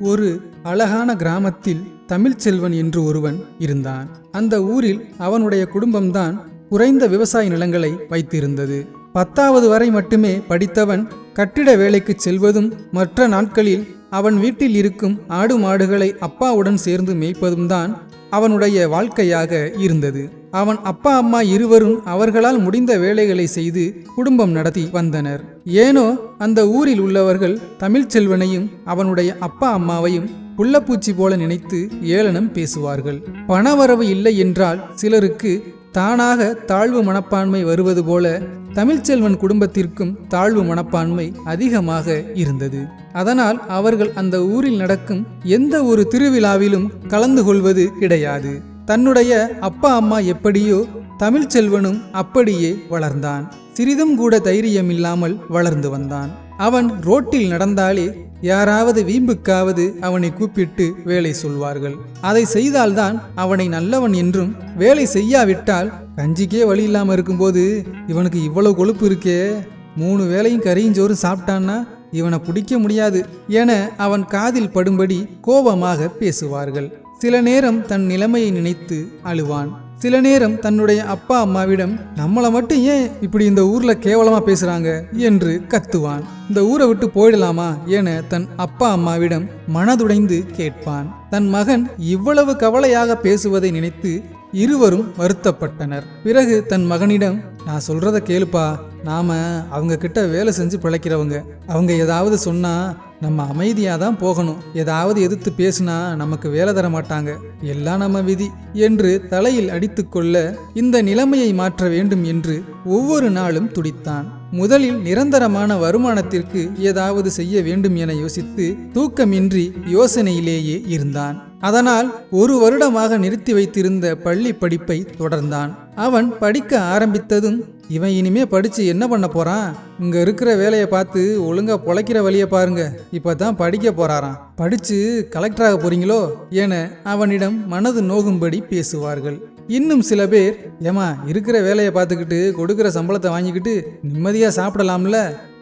ஒரு அழகான கிராமத்தில் தமிழ்ச்செல்வன் என்று ஒருவன் இருந்தான். அந்த ஊரில் அவனுடைய குடும்பம்தான் குறைந்த விவசாய நிலங்களை வைத்திருந்தது. பத்தாவது வரை மட்டுமே படித்தவன் கட்டிட வேலைக்கு செல்வதும் மற்ற நாட்களில் அவன் வீட்டில் இருக்கும் ஆடு மாடுகளை அப்பாவுடன் சேர்ந்து மேய்ப்பதும் தான் அவனுடைய வாழ்க்கையாக இருந்தது. அவன் அப்பா அம்மா இருவரும் அவர்களால் முடிந்த வேலைகளை செய்து குடும்பம் நடத்தி வந்தனர். ஏனோ அந்த ஊரில் உள்ளவர்கள் தமிழ்ச்செல்வனையும் அவனுடைய அப்பா அம்மாவையும் புள்ளப்பூச்சி போல நினைத்து ஏளனம் பேசுவார்கள். பணவரவு இல்லை என்றால் சிலருக்கு தானாக தாழ்வு மனப்பான்மை வருவது போல தமிழ்ச்செல்வன் குடும்பத்திற்கும் தாழ்வு மனப்பான்மை அதிகமாக இருந்தது. அதனால் அவர்கள் அந்த ஊரில் நடக்கும் எந்த ஒரு திருவிழாவிலும் கலந்து கொள்வது கிடையாது. தன்னுடைய அப்பா அம்மா எப்படியோ தமிழ்ச்செல்வனும் அப்படியே வளர்ந்தான். சிறிதும் கூட தைரியம் இல்லாமல் வளர்ந்து வந்தான். அவன் ரோட்டில் நடந்தாலே யாராவது வீம்புக்காவது அவனை கூப்பிட்டு வேலை சொல்வார்கள். அதை செய்தால்தான் அவனை நல்லவன் என்றும் வேலை செய்யாவிட்டால் கஞ்சிக்கே வழி இல்லாமல் இருக்கும்போது இவனுக்கு இவ்வளவு கொழுப்பு இருக்கே. மூணு வேளையும் கறியும் சோறும் சாப்பிட்டான்னா இவனை பிடிக்க முடியாது என அவன் காதில் படும்படி கோபமாக பேசுவார்கள். சில நேரம் தன் நிலைமையை நினைத்து அழுவான். சில நேரம் தன்னுடைய அப்பா அம்மாவிடம் நம்மளை மட்டும் ஏன் இப்படி இந்த ஊர்ல கேவலமா பேசுறாங்க? என்று கத்துவான். இந்த ஊரை விட்டு போயிடலாமா? என தன் அப்பா அம்மாவிடம் மனதுடைந்து கேட்பான். தன் மகன் இவ்வளவு கவலையாக பேசுவதை நினைத்து இருவரும் வருத்தப்பட்டனர். பிறகு தன் மகனிடம் நான் சொல்றத கேளுப்பா. நாம அவங்க கிட்ட வேலை செஞ்சு பிழைக்கிறவங்க. அவங்க ஏதாவது சொன்னா நம்ம அமைதியாக தான் போகணும். ஏதாவது எதிர்த்து பேசினா நமக்கு வேலை தர மாட்டாங்க. எல்லாம் நம்ம விதி என்று தலையில் அடித்துக்கொள்ள இந்த நிலைமையை மாற்ற வேண்டும் என்று ஒவ்வொரு நாளும் துடித்தான். முதலில் நிரந்தரமான வருமானத்திற்கு ஏதாவது செய்ய வேண்டும் என யோசித்து தூக்கமின்றி யோசனையிலேயே இருந்தான். அதனால் ஒரு வருடமாக நிறுத்தி வைத்திருந்த பள்ளி படிப்பை தொடர்ந்தான். அவன் படிக்க ஆரம்பித்ததும் இவன் இனிமே படிச்சு என்ன பண்ண போறான்? இங்க இருக்கிற வேலையை பார்த்து ஒழுங்கா பொழைக்கிற வழியை பாருங்க. இப்பதான் படிக்க போறாராம். படிச்சு கலெக்டராக போறீங்களோ? என அவனிடம் மனது நோகும்படி பேசுவார்கள். இன்னும் சில பேர் ஏமா இருக்கிற வேலையை பார்த்துக்கிட்டு கொடுக்குற சம்பளத்தை வாங்கிக்கிட்டு நிம்மதியா சாப்பிடலாம்ல?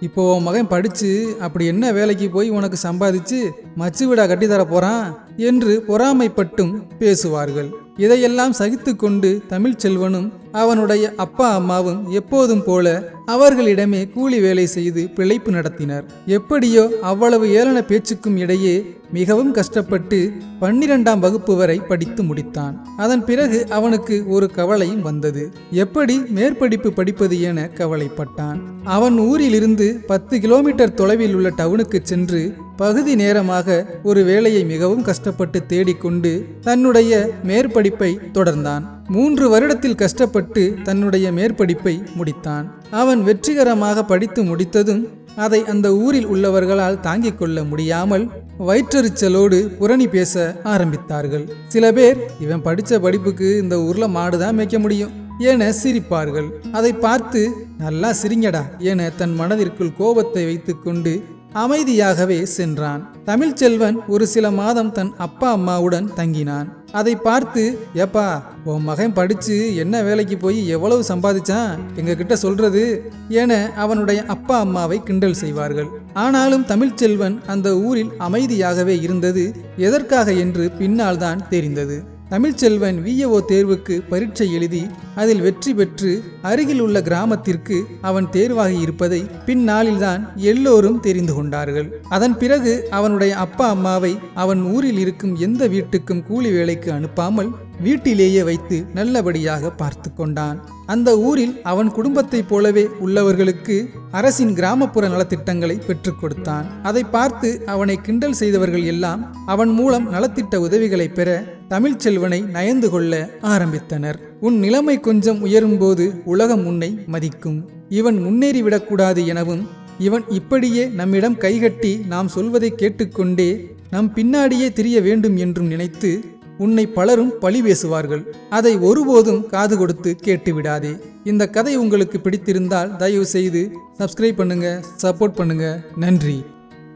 இப்போ உன் மகன் படிச்சு அப்படி என்ன வேலைக்கு போய் உனக்கு சம்பாதிச்சு மச்சு விடா கட்டி தர போறான் என்று பொறாமைப்பட்டும் பேசுவார்கள். இதையெல்லாம் சகித்து கொண்டு தமிழ்ச்செல்வனும் அவனுடைய அப்பா அம்மாவும் எப்போதும் போல அவர்களிடமே கூலி வேலை செய்து பிழைப்பு நடத்தினர். எப்படியோ அவ்வளவு ஏளன பேச்சுக்கும் இடையே மிகவும் கஷ்டப்பட்டு பன்னிரெண்டாம் வகுப்பு வரை படித்து முடித்தான். அதன் பிறகு அவனுக்கு ஒரு கவலையும் வந்தது. எப்படி மேற்படிப்பு படிப்பது என கவலைப்பட்டான். அவன் ஊரிலிருந்து பத்து கிலோமீட்டர் தொலைவில் உள்ள டவுனுக்கு சென்று பகுதி நேரமாக ஒரு வேலையை மிகவும் கஷ்டப்பட்டு தேடிக்கொண்டு தன்னுடைய மேற்படிப்பை தொடர்ந்தான். மூன்று வருடத்தில் கஷ்டப்பட்டு தன்னுடைய மேற்படிப்பை முடித்தான். அவன் வெற்றிகரமாக படித்து முடித்ததும் அதை அந்த ஊரில் உள்ளவர்களால் தாங்கிக் கொள்ள முடியாமல் வயிற்றெரிச்சலோடு புரணி பேச ஆரம்பித்தார்கள். சில பேர் இவன் படித்த படிப்புக்கு இந்த ஊர்ல மாடுதான் மேய்க்க முடியும். என சிரிப்பார்கள். அதை பார்த்து நல்லா சிரிங்கடா என தன் மனதிற்குள் கோபத்தை வைத்துக்கொண்டு அமைதியாகவே சென்றான். தமிழ்ச்செல்வன் ஒரு சில மாதம் தன் அப்பா அம்மாவுடன் தங்கினான். அதை பார்த்து ஏப்பா உன் மகன் படிச்சு என்ன வேலைக்கு போய் எவ்வளவு சம்பாதிச்சான்? எங்க கிட்ட சொல்றது என அவனுடைய அப்பா அம்மாவை கிண்டல் செய்வார்கள். ஆனாலும் தமிழ்ச்செல்வன் அந்த ஊரில் அமைதியாகவே இருந்தது எதற்காக என்று பின்னால் தான் தெரிந்தது. தமிழ்ச்செல்வன் விஏஓ தேர்வுக்கு பரீட்சை எழுதி அதில் வெற்றி பெற்று அருகில் உள்ள கிராமத்திற்கு அவன் தேர்வாகி இருப்பதை பின்னாளில்தான் எல்லோரும் தெரிந்து கொண்டார்கள். அதன் பிறகு அவனுடைய அப்பா அம்மாவை அவன் ஊரில் இருக்கும் எந்த வீட்டுக்கும் கூலி வேலைக்கு அனுப்பாமல் வீட்டிலேயே வைத்து நல்லபடியாக பார்த்து கொண்டான். அந்த ஊரில் அவன் குடும்பத்தைப் போலவே உள்ளவர்களுக்கு அரசின் கிராமப்புற நலத்திட்டங்களை பெற்றுக் கொடுத்தான். அதை பார்த்து அவனை கிண்டல் செய்தவர்கள் எல்லாம் அவன் மூலம் நலத்திட்ட உதவிகளை பெற தமிழ்ச்செல்வனை நயந்து கொள்ள ஆரம்பித்தனர். உன் நிலைமை கொஞ்சம் உயரும்போது உலகம் உன்னை மதிக்கும். இவன் முன்னேறிவிடக்கூடாது எனவும் இவன் இப்படியே நம்மிடம் கைகட்டி நாம் சொல்வதை கேட்டுக்கொண்டே நம் பின்னாடியே திரிய வேண்டும் என்றும் நினைத்து உன்னை பலரும் பழி பேசுவார்கள். அதை ஒருபோதும் காது கொடுத்து கேட்டு விடாதே இந்த கதை உங்களுக்கு பிடித்திருந்தால் தயவு செய்து சப்ஸ்கிரைப் பண்ணுங்க சப்போர்ட் பண்ணுங்க. நன்றி.